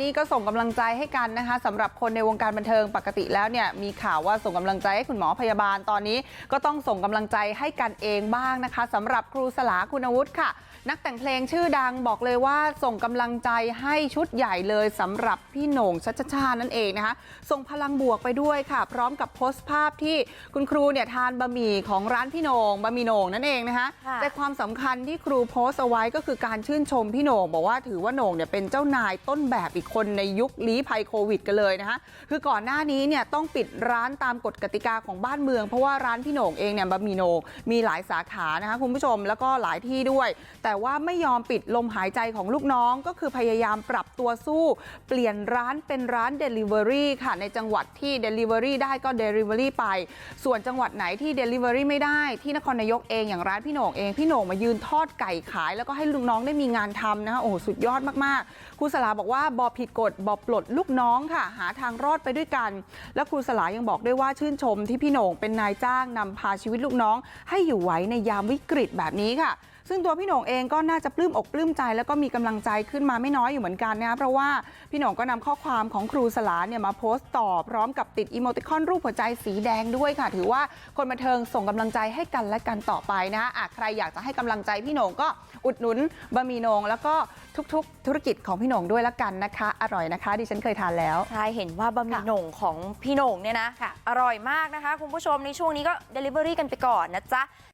นี่ก็ส่งกำลังใจให้กันนะคะสำหรับคนในวงการบันเทิงปกติแล้วเนี่ยมีข่าวว่าส่งกำลังใจให้คุณหมอพยาบาลตอนนี้ ก็ต้องส่งกำลังใจให้กันเองบ้างนะคะสำหรับครูสลาคุณวุฒิค่ะ นักแต่งเพลงชื่อดังบอกเลยว่าส่งกำลังใจให้ชุดใหญ่เลยสำหรับพี่โหน่งชัชชานั่นเองนะคะส่งพลังบวกไปด้วยค่ะ พร้อมกับโพสต์ภาพที่คุณครูเนี่ยทานบะหมี่ของร้านพี่โหน่งบะหมี่โหน่งนั่นเองนะคะค่ะแต่ความสำคัญที่ครูโพสต์เอาไว้ก็คือการชื่นชมพี่โหน่งบอกว่าถือว่าโหน่งเนี่ยเป็นเจ้านายต้นแบบอีกคนในยุคลี้ภัยโควิดกันเลยนะคะคือก่อนหน้านี้เนี่ยต้องปิดร้านตามกฎกติกาของบ้านเมือง เพราะว่าร้านพี่โหน่งเองเนี่ยบะหมี่โหน่งมีหลายสาขานะคะคุณผู้ชมแล้วก็หลายที่ด้วย แต่ว่าไม่ยอมปิดลมหายใจของลูกน้องก็คือพยายามปรับตัวสู้เปลี่ยนร้านเป็นร้าน Delivery ค่ะในจังหวัดที่ Delivery ได้ก็ Delivery ไป ส่วนจังหวัดไหนที่ Delivery ไม่ได้ที่นครนายกเองอย่างร้านพี่โหน่งเองพี่โหน่งมายืนทอดไก่ขาย แล้วก็ให้ลูกน้องได้มีงานทำนะคะโอ้สุดยอดมากๆครูสลาบอกว่าบอผผิดกฎบอปลดลูกน้องค่ะ หาทางรอดไปด้วยกัน แล้วครูสลายังบอกด้วยว่าชื่นชมที่พี่โหน่งเป็นนายจ้างนำพาชีวิตลูกน้อง ให้อยู่ไหวในยามวิกฤตแบบนี้ค่ะ ซึ่งตัวพี่โหน่งเองก็น่าจะปลื้มอกปลื้มใจ แล้วก็มีกำลังใจขึ้นมาไม่น้อยอยู่เหมือนกันนะเพราะว่าพี่โหน่งก็นำข้อความของครูสลาเนี่ยมาโพสต์ต่อพร้อมกับติดอีโมติคอนรูปหัวใจสีแดงด้วยค่ะ ถือว่าคนบันเทิงส่งกำลังใจให้กันและกันต่อไปนะอะใครอยากจะให้กำลังใจพี่โหน่งก็อุดหนุนบะหมี่โหน่งแล้วก็ทุกๆ ธุรกิจของพี่โหน่งด้วยละกันนะคะอร่อยนะคะ ดิฉันเคยทานแล้ว ใช่เห็นว่าบะหมี่ค่ะโหน่งของพี่โหน่งเนี่ยนะค่ะอร่อยมากนะคะ คุณผู้ชมในช่วงนี้ก็ Delivery กันไปก่อนนะจ๊ะ